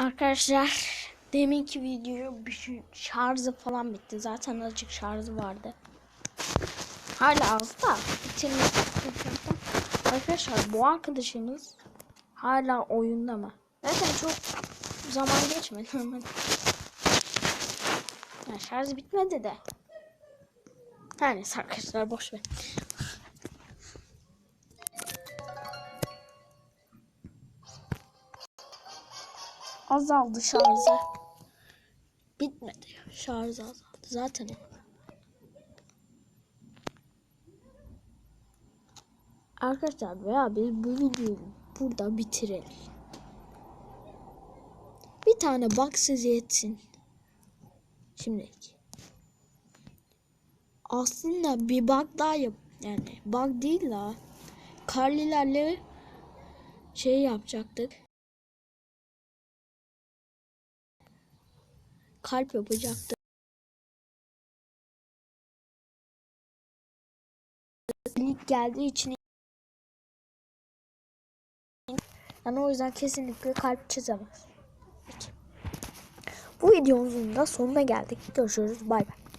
Arkadaşlar deminki video bir şey- şarjı falan bitti. Zaten azıcık şarjı vardı. Hala az da Arkadaşlar bu arkadaşımız hala oyunda mı? Zaten çok zaman geçmedi hemen. Ya şarjı bitmedi de. Her neyse arkadaşlar boş ver. Azaldı şarjı. Bitmedi. Şarjı azaldı. Zaten Arkadaşlar veya biz bu videoyu burada bitirelim. Bir tane bug size yetsin. Şimdilik. Aslında bir bug daha yap. Yani bug değil la. Karlilerle şey yapacaktık. Kalp yapacaktık. Link geldiği için yani o yüzden kesinlikle kalp çizemez. Bu videomuzun da sonuna geldik. Görüşürüz. Bay bay.